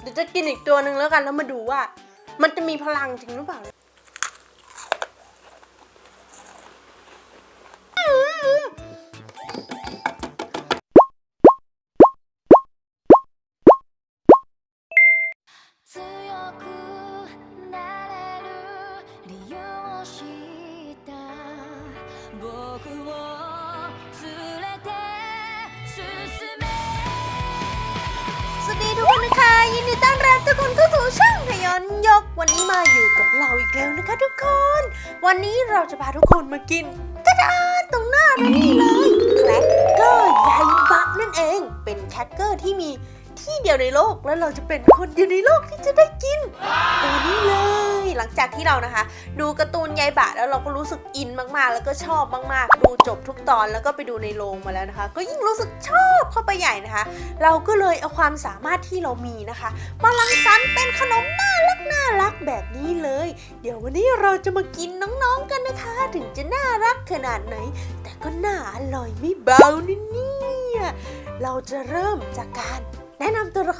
เดี๋ยวจะกินอีกตัวหนึ่งแล้วกันแล้วมาดูว่า มันจะมีพลังจริงหรือเปล่า僕を ยินดีต้อนรับทุกคนเข้าสู่ช่องพยอนยก วันนี้มาอยู่กับเราอีกแล้วนะคะทุกคน วันนี้เราจะพาทุกคนมากินตะดาตรงหน้าเรานี่เลยแครกเกอร์ใหญ่บักนั่นเอง เป็นแครกเกอร์ที่มีที่เดียวในโลกและเราจะเป็นคนเดียวในโลกที่จะได้กินตัวนี้เลย หลังจากที่เรานะคะ ดูการ์ตูนยายบะแล้วเราก็รู้สึกอินมากๆ แล้วก็ชอบมากๆ ดูจบทุกตอนแล้วก็ไปดูในโรงมาแล้วนะคะ ก็ยิ่งรู้สึกชอบเข้าไปใหญ่นะคะ เราก็เลยเอาความสามารถที่เรามีนะคะ มาลังสรรค์เป็นขนมน่ารักน่ารักแบบนี้เลย เดี๋ยววันนี้เราจะมากินน้องๆกันนะคะ ถึงจะน่ารักขนาดไหน แต่ก็น่าอร่อยไม่เบานี่เนี่ยเราจะเริ่มจากการ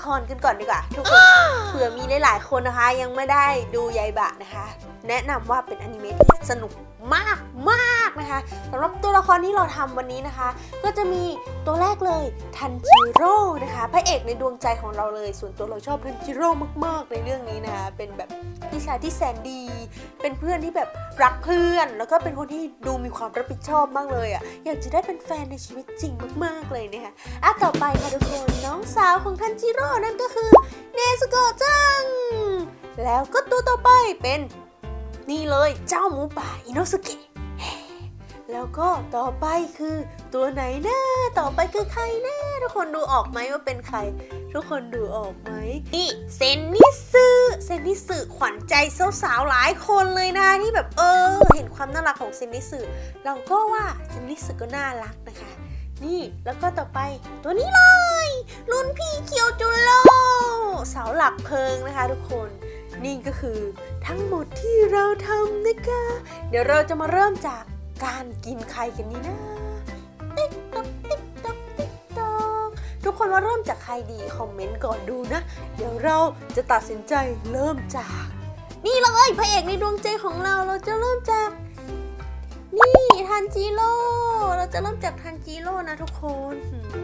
ครกันก่อนดีกว่า ทุกคนเผื่อมีหลายๆคนนะคะ ยังไม่ได้ดูยายบะนะคะ แนะนำว่าเป็นอนิเมะที่สนุกมากมากๆ นะคะสำหรับตัวละครที่เราทำวันนี้นะคะ ก็จะมีตัวแรกเลยทันจิโร่นะคะพระเอกในดวงใจของเราเลย ส่วนตัวเราชอบทันจิโร่มาก ๆ ในเรื่องนี้นะคะเป็นแบบพี่ชายที่แสนดี เป็นเพื่อนที่แบบรักเพื่อน แล้วก็เป็นคนที่ดูมีความรับผิดชอบมากเลยอะอยากจะได้เป็นแฟนในชีวิตจริงมาก ๆ เลยนะคะอะต่อไปค่ะทุกคนน้องสาวของทันจิโร่นั่นก็คือเนสโกจังแล้วก็ตัวต่อไปเป็นนี่เลยเจ้าหมูป่าอินโนสุเกะ แล้วก็ต่อไปคือตัวไหนนะต่อไปคือใครนะทุกคนดูออกไหมว่าเป็นใคร ทุกคนดูออกไหมนี่เซนนิสึเซนนิสึขวัญใจสาวๆหลายคนเลยนะที่แบบเออ เห็นความน่ารักของเซนนิสึเราก็ว่าเซนนิสึก็น่ารักนะคะ นี่แล้วก็ต่อไปตัวนี้เลยรุ่นพี่เคียวจุโลเสาหลักเพิงนะคะทุกคนนี่ก็คือทั้งหมดที่เราทำนะคะ เดี๋ยวเราจะมาเริ่มจาก การกินไข่กันนี่นะ ติ๊กต๊อกติ๊กต๊อกติ๊กต๊อกทุกคนว่าเริ่มจากใครดี คอมเมนต์ก่อนดูนะ เดี๋ยวเราจะตัดสินใจเริ่มจาก นี่เลยพระเอกในดวงใจของเราเราจะเริ่มจาก นี่ทันจิโร่เราจะเริ่มจากทันจิโร่นะทุกคน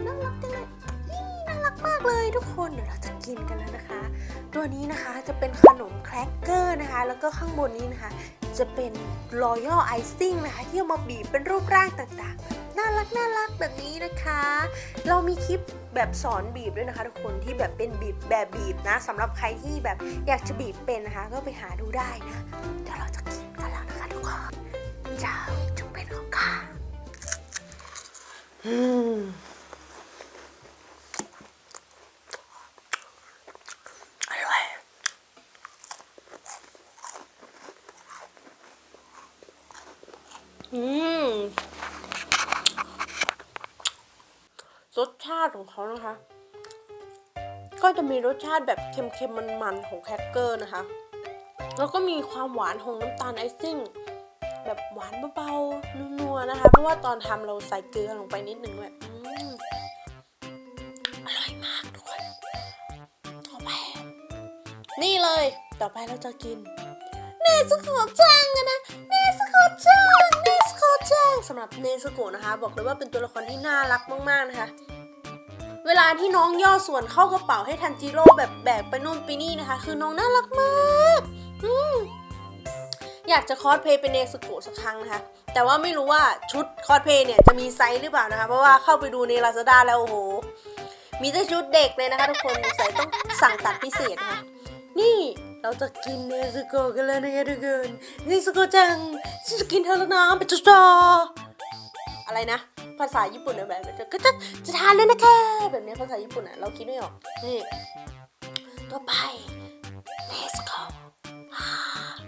น่ารักจังเลยนี่น่ารักมากเลยทุกคนเดี๋ยวเราจะกินกันแล้วนะคะ ตัวนี้นะคะจะเป็นขนมแครกเกอร์นะคะ แล้วก็ข้างบนนี้นะคะ จะเป็นรอยัลไอซิ่งนะคะ ที่เอามาบีบเป็นรูปร่างต่างๆ น่ารักน่ารักแบบนี้นะคะ เรามีคลิปแบบสอนบีบด้วยนะคะ ทุกคนที่แบบเป็นบีบแบบบีบนะสำหรับใครที่แบบอยากจะบีบเป็นนะคะ ก็ไปหาดูได้นะเดี๋ยวเราจะกินกันแล้วนะคะทุกคนจ้าจงเป็นของข้าอืมอร่อย อืมรสชาติของเขานะคะ ก็จะมีรสชาติแบบเค็มๆมันๆของแครกเกอร์นะคะ แล้วก็มีความหวานของน้ำตาลไอซิ่ง แบบหวานเบาๆนัวๆนะคะ เพราะว่าตอนทำเราใส่เกลือลงไปนิดนึงด้วยอร่อยมากทุกคนต่อไป นี่เลย ต่อไปเราจะกินเนสโกะจังนะเนสโกะจังเน จังสำหรับเนสโกะนะคะ บอกเลยว่าเป็นตัวละครที่น่ารักมากๆนะคะ เวลาที่น้องย่อส่วนเข้ากระเป๋าให้ทันจิโร่แบบแบกไปนู่นไปนี่นะคะ คือน้องน่ารักมากอืมอยากจะคอสเพย์เป็นเนสโกะสักครั้งนะคะ แต่ว่าไม่รู้ว่าชุดคอสเพย์เนี่ยจะมีไซส์หรือเปล่านะคะ เพราะว่าเข้าไปดูในลาซาด้าแล้วโอ้โห มีแต่ชุดเด็กเลยนะคะทุกคนสงสัยต้องสั่งตัดพิเศษนะคะ เราจะกินเนสโกะกันเลยนะทุกคนเนสโกะจังฉันจะกินเธอแล้วนะเป็นจุดอะไรนะ ภาษาญี่ปุ่นแบบจะก็จะจะทานเลยนะคะแบบนี้ภาษาญี่ปุ่นอะเราคิดไม่ออกนี่ต่อไปเนสโกะ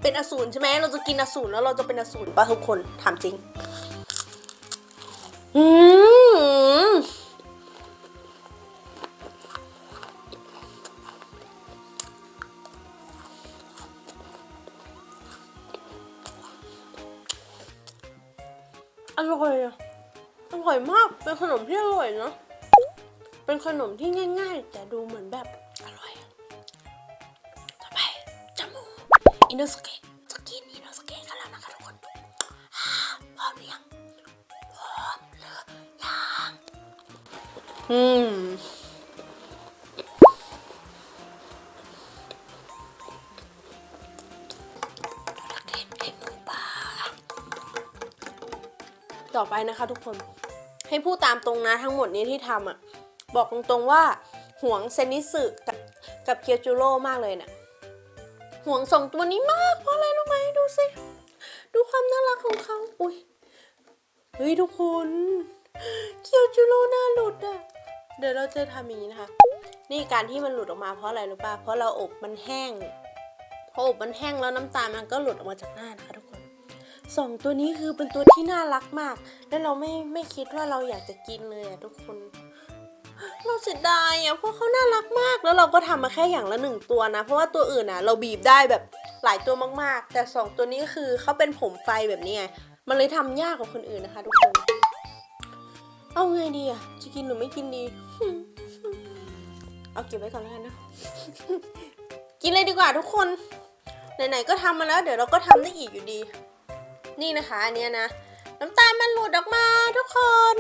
เป็นอสูรใช่ไหมเราจะกินอสูรแล้วเราจะเป็นอสูรป่ะทุกคนถามจริงอืม อร่อยอะอร่อยมาก เป็นขนมที่อร่อยเนาะ เป็นขนมที่ง่าย ๆ แต่ดูเหมือนแบบอร่อย ต่อไปจมูอินโนสเกจะกินอินโนสเกะกันแล้วนะคะทุกคนพร้อมหรือยังพร้อมหรือยังอืม ต่อไปนะคะ ทุกคน ให้พูดตามตรงนะทั้งหมดนี้ที่ทำอะ บอกตรงๆว่าห่วงเซนิสึกับกับเคียวจูโร่มากเลยเนี่ยห่วงสองตัวนี้มากเพราะอะไรรู้ไหมดูสิ ดูความน่ารักของเขาอุ้ยเฮ้ยทุกคนเคียวจูโร่หน้าหลุดอะเดี๋ยวเราจะทำอย่างนี้นะคะ นี่การที่มันหลุดออกมาเพราะอะไรรู้ป่ะเพราะเราอบมันแห้งพออบมันแห้งแล้วน้ำตาลมันก็หลุดออกมาจากหน้านะคะทุกคน สองตัวนี้คือเป็นตัวที่น่ารักมาก แล้วเราไม่ไม่คิดว่าเราอยากจะกินเลยอะทุกคน เราเสียดายอะเพราะเขาน่ารักมาก แล้วเราก็ทำมาแค่อย่างละหนึ่งตัวนะ เพราะว่าตัวอื่นอะเราบีบได้แบบหลายตัวมากๆ แต่สองตัวนี้คือเขาเป็นผมไฟแบบนี้ไง มันเลยทำยากกว่าคนอื่นนะคะทุกคน เอาไงดีอะจะกินหรือไม่กินดี เอาเก็บไว้ก่อนแล้วกันนะ กินเลยดีกว่าทุกคน ไหนๆก็ทำมาแล้ว เดี๋ยวเราก็ทำได้อีกอยู่ดี นี่นะคะอันเนี้ยนะ น้ำตาลมันหลุดออกมาทุกคน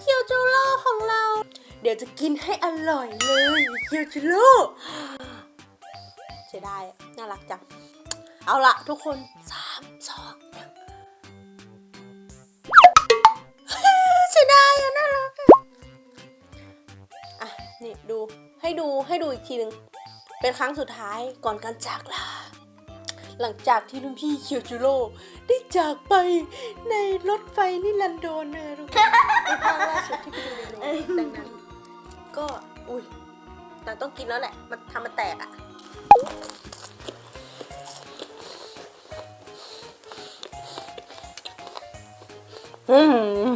เคียวจูโร่ของเรา เดี๋ยวจะกินให้อร่อยเลยเคียวจูโร่เสียดายน่ารักจัง เอาละทุกคนสามสองหนึ่งเสียดายอะน่ารักอะอะนี่ดูให้ดูให้ดูอีกทีหนึ่งเป็นครั้งสุดท้ายก่อนการจากลา หลังจากที่รุ่นพี่เคียวจูโร่ได้จากไปในรถไฟนิรันดรนะทุกคนเป็นภาคล่าสุดที่ไปดูในโรงดังนั้น ก็อุ้ยแต่ต้องกินแล้วแหละ มันทำมันแตกอะอืม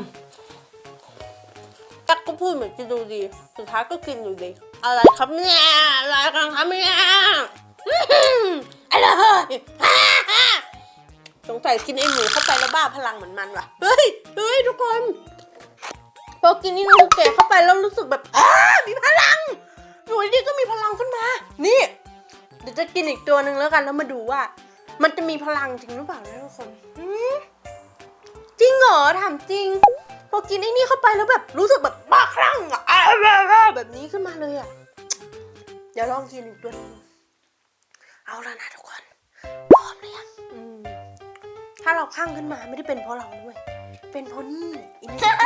ตักก็พูดเหมือนจะดูดี สุดท้ายก็กินอยู่ดี อะไรครับเนี่ย อะไรกันครับเนี่ย อื้อหืออร่อยสงสัยกินไอหมูเข้าไปแล้วบ้าพลังเหมือนมันว่ะ เฮ้ย เฮ้ยทุกคนพอกินนี่นูเกะเข้าไปแล้วรู้สึกแบบอ้ามีพลัง อยู่ดีก็มีพลังขึ้นมา นี่ เดี๋ยวจะกินอีกตัวหนึ่งแล้วกันแล้วมาดูว่า มันจะมีพลังจริงหรือเปล่านะทุกคนจริงเหรอถามจริง พอกินไอ้นี่เข้าไปแล้วแบบรู้สึกแบบบ้าคลั่งอะอ่าแบบนี้ขึ้นมาเลยอะ เดี๋ยวลองกินอีกตัวนึงเอาแล้วนะทุก ถ้าเราข้างขึ้นมาไม่ได้เป็นเพราะเราด้วย เป็นเพราะนี่อินเนอร์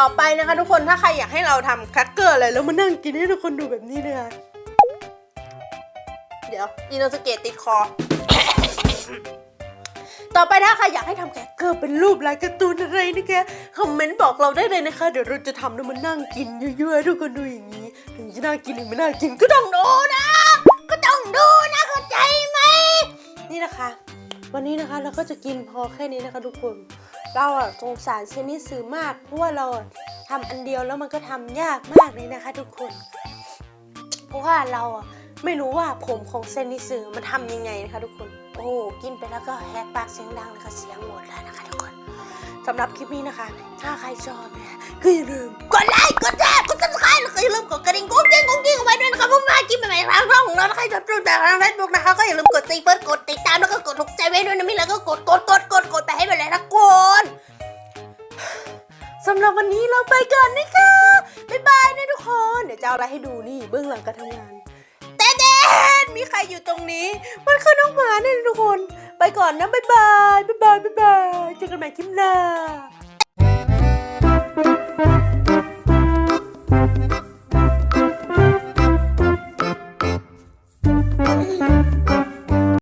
ต่อไปนะคะทุกคนถ้าใครอยากให้เราทำแครกเกอร์อะไรแล้วมานั่งกินให้ทุกคนดูแบบนี้นะคะเดี๋ยวอินโนสเกตติดคอ ต่อไปถ้าใครอยากให้ทำแครกเกอร์เป็นรูปลายการ์ตูนอะไรนะคะคอมเมนต์บอกเราได้เลยนะคะ เดี๋ยวเราจะทำแล้วมานั่งกินเยอะๆทุกคนดูอย่างนี้ถึงจะน่ากินหรือไม่น่ากินก็ต้องดูนะ ก็ต้องดูนะเข้าใจไหมนี่นะคะ วันนี้นะคะเราก็จะกินพอแค่นี้นะคะทุกคน เราอะสงสารเซนิสือมาก เพราะว่าเราทำอันเดียวแล้วมันก็ทำยากมากเลยนะคะ ทุกคน เพราะว่าเราอะไม่รู้ว่าผมของเซนิสือมันทำยังไงนะคะ ทุกคน โอ้กินไปแล้วก็แฮกปากเสียงดังนะคะเสียงหมดแล้วนะคะ ทุกคนสำหรับคลิปนี้นะคะ ถ้าใครชอบเนี่ยก็อย่าลืมกดไลค์กดแชร์กดซับสไครต์แล้วก็อย่าลืมกดกระดิ่งกุ้งกิ้งกุ้งกิ้งเอาไว้ด้วยนะคะเพราะมาคลิปใหม่ๆทางช่องของเราถ้าใครชอบดูจากทางเฟซบุ๊กนะคะ ก็อย่าลืมกดซีเฟิร์สกดติดตามแล้วก็กดถูกใจไว้ด้วยนะมิแล้วก็กดกดกดกดกด รับวันนี้เราไปก่อนนะคะ บ๊ายบายนะทุกคน เดี๋ยวจะเอาอะไรให้ดูนี่เบื้องหลังการทำงานแต่เดมีใครอยู่ตรงนี้ มันคือน้องหมาเนี่ยทุกคน ไปก่อนนะบ๊ายบายบ๊ายบายบ๊ายบายเจอกันใหม่คลิปหน้า